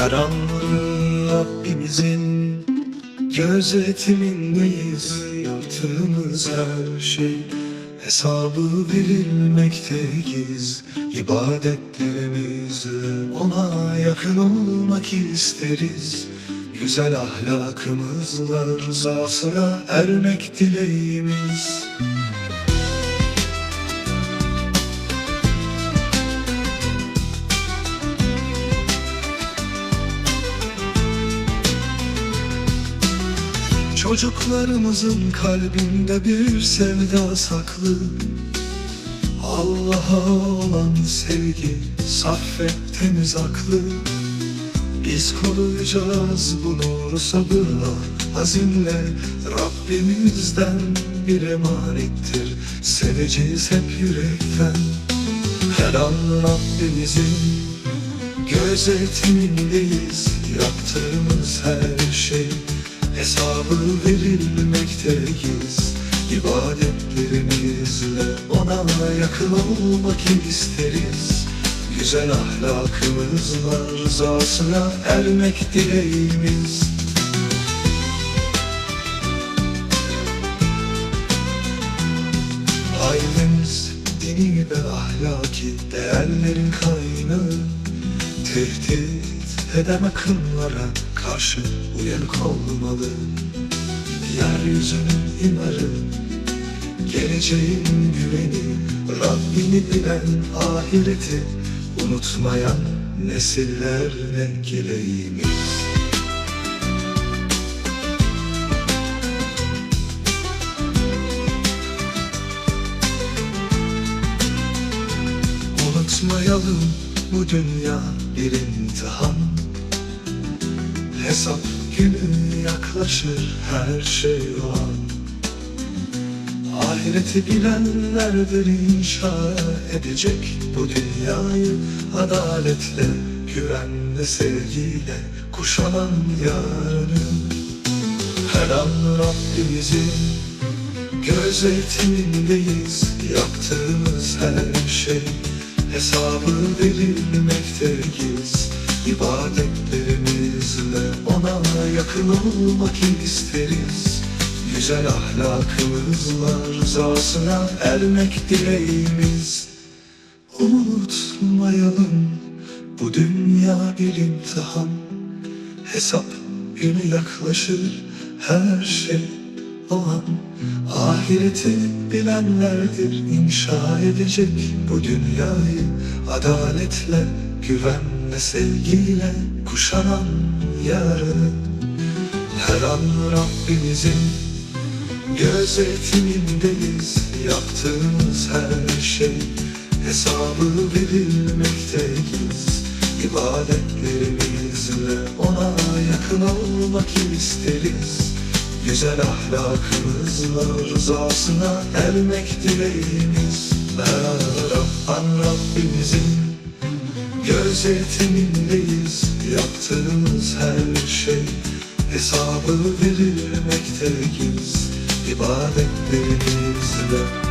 An Rabbimizin Gözetimindeyiz Yaptığımız her şey Hesabı verilmekteyiz. İbadetlerimizle Ona yakın olmak isteriz. Güzel ahlakımızla rızasına ermek dileğimiz Çocuklarımızın kalbinde bir sevda saklı. Allah'a olan sevgi saf ve temiz aklı. Biz koruyacağız bu nuru sabırla Azimle Rabbimizden bir emanettir Seveceğiz hep yürekten. Her an Rabbimizin Gözetimindeyiz Yaptığımız her şey Hesabı verilmekteyiz İbadetlerimizle Ona yakın olmak isteriz. Güzel ahlakımızla rızasına ermek dileğimiz. Ailemiz dini ve ahlaki değerlerin kaynağı. Tehdit eden akımlara karşı uyanık olmalı Yeryüzünün imarı, geleceğin güveni Rabbini bilen ahireti unutmayan nesillerle geleyimiz Unutmayalım bu dünya bir imtihan Hesap günü yaklaşır her şey o an. Ahireti bilenlerdir inşa edecek bu dünyayı Adaletle, güvenle, sevgiyle kuşanan yarını. Her an Rabbimizin Gözetimindeyiz yaptığımız her şey Hesabı verilmekteyiz İbadetlerimizle ona yakın olmak isteriz. Güzel ahlakımızla rızasına ermek dileğimiz. Unutmayalım bu dünya bir imtihan. Hesap günü yaklaşır her şey o an Ahireti bilenlerdir inşa edecek bu dünyayı. Adaletle, güvenle, sevgiyle kuşanan yarını Her an Rabbimizin gözetimindeyiz Yaptığımız her şey hesabı verilmekteyiz. İbadetlerimizle ona yakın olmak isteriz. Güzel ahlakımızla rızasına ermek dileğimiz. Rabban Rabbimizin gözetimindeyiz Yaptığımız her şey hesabı verilmekteyiz. İbadetlerimizle